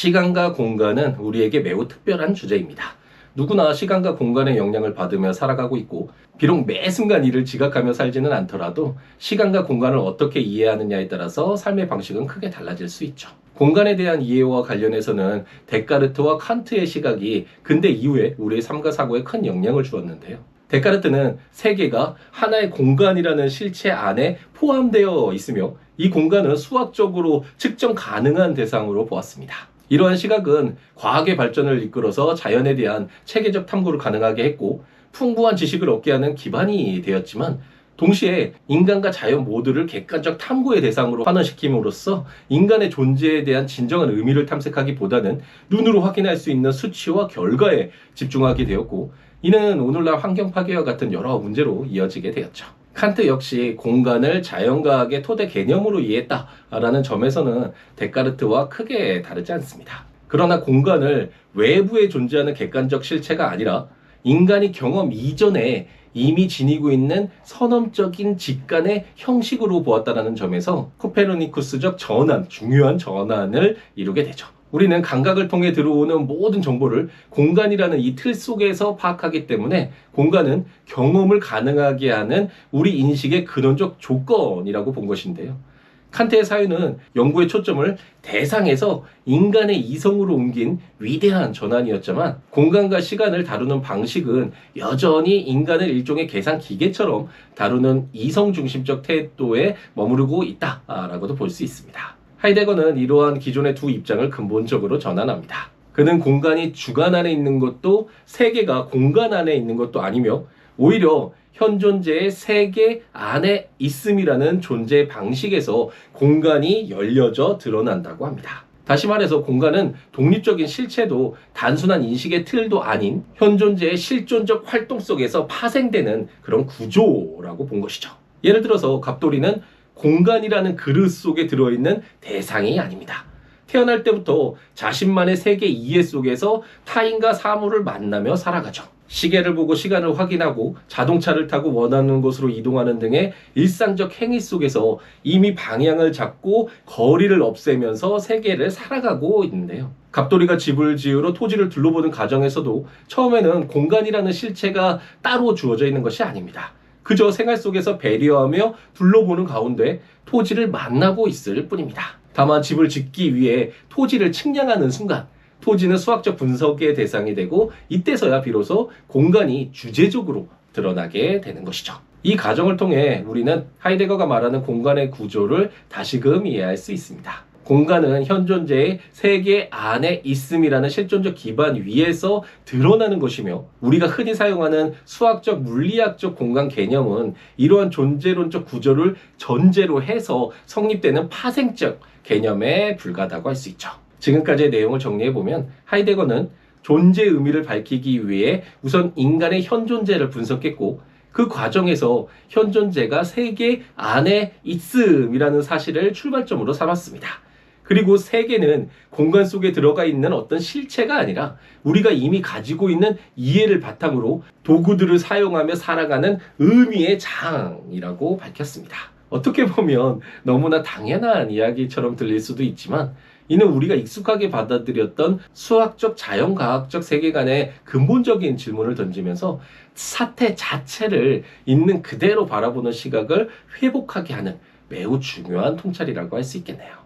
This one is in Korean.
시간과 공간은 우리에게 매우 특별한 주제입니다. 누구나 시간과 공간의 영향을 받으며 살아가고 있고, 비록 매 순간 이를 지각하며 살지는 않더라도 시간과 공간을 어떻게 이해하느냐에 따라서 삶의 방식은 크게 달라질 수 있죠. 공간에 대한 이해와 관련해서는 데카르트와 칸트의 시각이 근대 이후에 우리의 삶과 사고에 큰 영향을 주었는데요. 데카르트는 세계가 하나의 공간이라는 실체 안에 포함되어 있으며 이 공간은 수학적으로 측정 가능한 대상으로 보았습니다. 이러한 시각은 과학의 발전을 이끌어서 자연에 대한 체계적 탐구를 가능하게 했고 풍부한 지식을 얻게 하는 기반이 되었지만 동시에 인간과 자연 모두를 객관적 탐구의 대상으로 환원시킴으로써 인간의 존재에 대한 진정한 의미를 탐색하기보다는 눈으로 확인할 수 있는 수치와 결과에 집중하게 되었고 이는 오늘날 환경 파괴와 같은 여러 문제로 이어지게 되었죠. 칸트 역시 공간을 자연과학의 토대 개념으로 이해했다라는 점에서는 데카르트와 크게 다르지 않습니다. 그러나 공간을 외부에 존재하는 객관적 실체가 아니라 인간이 경험 이전에 이미 지니고 있는 선험적인 직관의 형식으로 보았다라는 점에서 코페르니쿠스적 전환, 중요한 전환을 이루게 되죠. 우리는 감각을 통해 들어오는 모든 정보를 공간이라는 이 틀 속에서 파악하기 때문에 공간은 경험을 가능하게 하는 우리 인식의 근원적 조건이라고 본 것인데요. 칸트의 사유는 연구의 초점을 대상에서 인간의 이성으로 옮긴 위대한 전환이었지만 공간과 시간을 다루는 방식은 여전히 인간을 일종의 계산 기계처럼 다루는 이성 중심적 태도에 머무르고 있다라고도 볼 수 있습니다. 하이데거는 이러한 기존의 두 입장을 근본적으로 전환합니다. 그는 공간이 주관 안에 있는 것도 세계가 공간 안에 있는 것도 아니며 오히려 현 존재의 세계 안에 있음이라는 존재 방식에서 공간이 열려져 드러난다고 합니다. 다시 말해서 공간은 독립적인 실체도 단순한 인식의 틀도 아닌 현 존재의 실존적 활동 속에서 파생되는 그런 구조라고 본 것이죠. 예를 들어서 갑돌이는 공간이라는 그릇 속에 들어있는 대상이 아닙니다. 태어날 때부터 자신만의 세계 이해 속에서 타인과 사물을 만나며 살아가죠. 시계를 보고 시간을 확인하고 자동차를 타고 원하는 곳으로 이동하는 등의 일상적 행위 속에서 이미 방향을 잡고 거리를 없애면서 세계를 살아가고 있는데요. 갑돌이가 집을 지으러 토지를 둘러보는 과정에서도 처음에는 공간이라는 실체가 따로 주어져 있는 것이 아닙니다. 그저 생활 속에서 배려하며 둘러보는 가운데 토지를 만나고 있을 뿐입니다. 다만 집을 짓기 위해 토지를 측량하는 순간 토지는 수학적 분석의 대상이 되고 이때서야 비로소 공간이 주제적으로 드러나게 되는 것이죠. 이 과정을 통해 우리는 하이데거가 말하는 공간의 구조를 다시금 이해할 수 있습니다. 공간은 현 존재의 세계 안에 있음이라는 실존적 기반 위에서 드러나는 것이며 우리가 흔히 사용하는 수학적 물리학적 공간 개념은 이러한 존재론적 구조를 전제로 해서 성립되는 파생적 개념에 불과하다고 할 수 있죠. 지금까지의 내용을 정리해 보면 하이데거는 존재 의미를 밝히기 위해 우선 인간의 현 존재를 분석했고 그 과정에서 현 존재가 세계 안에 있음이라는 사실을 출발점으로 삼았습니다. 그리고 세계는 공간 속에 들어가 있는 어떤 실체가 아니라 우리가 이미 가지고 있는 이해를 바탕으로 도구들을 사용하며 살아가는 의미의 장이라고 밝혔습니다. 어떻게 보면 너무나 당연한 이야기처럼 들릴 수도 있지만 이는 우리가 익숙하게 받아들였던 수학적 자연과학적 세계관의 근본적인 질문을 던지면서 사태 자체를 있는 그대로 바라보는 시각을 회복하게 하는 매우 중요한 통찰이라고 할 수 있겠네요.